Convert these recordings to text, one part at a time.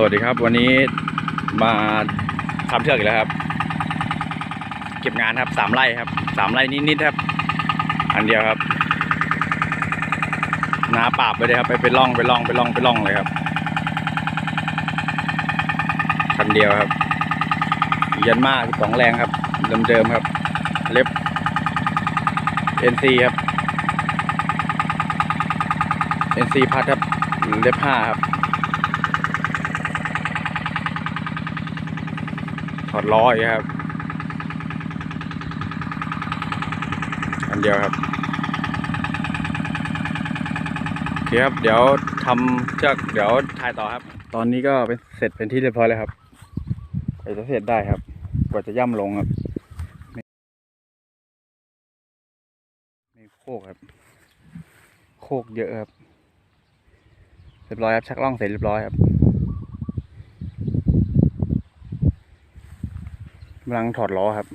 สวัสดีครับ วันนี้มาทำเชือกอีกแล้วครับ เก็บงานครับสามไร่ครับสามไร่นิดๆครับ อันเดียวครับนาปราบไปเลยครับ ไปไปล่องไปล่องไปล่องไปล่องเลยครับคันเดียวครับ ยันมาสองแรงครับเดิมๆครับ เล็บ NC ครับ NC พัดครับเล็บห้าครับ ถอดล้ออีกครับ อันเดียวครับโอเคครับ เดี๋ยวทำเชือกเดี๋ยวถ่ายต่อครับ ตอนนี้ก็เป็นเสร็จเป็นที่เรียบร้อยแล้วครับไปจะเสร็จได้ครับ กว่าจะย่ำลงครับม่ไม่โคกครับ โคกเยอะครับ เรียบร้อยครับชักล่องเสร็จเรียบร้อยครับ กำลังถอดล้อครับ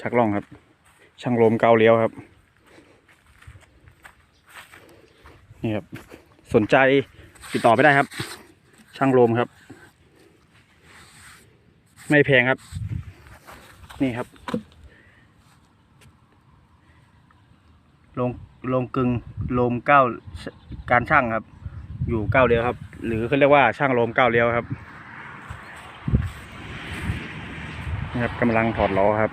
ชักล่องครับ ช่างลมเกาเลี้ยวครับ นี่ครับ สนใจติดต่อไปได้ครับ ช่างลมครับ ไม่แพงครับ นี่ครับลงลงกึงลมเก้าการช่างครับ อยู่เก้าเลี้ยวครับ หรือเขาเรียกว่าช่างลมเก้าเลี้ยวครับ นี่ครับกำลังถอดล้อครับ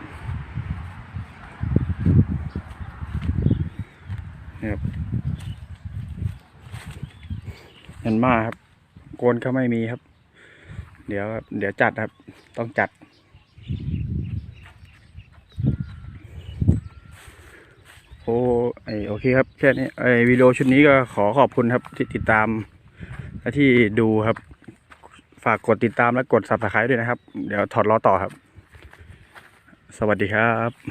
นี่ครับเห็นมาครับโกนเขาไม่มีครับ เดี๋ยวครับเดี๋ยวจัดครับ ต้องจัดโอ้ไอโอเคครับแค่นี้ไอวิดีโอชุดนี้ก็ขอขอบคุณครับที่ติดตามและที่ดูครับ ฝากกดติดตามและกด subscribe ด้วยนะครับ เดี๋ยวถอดล้อต่อครับ สวัสดีครับ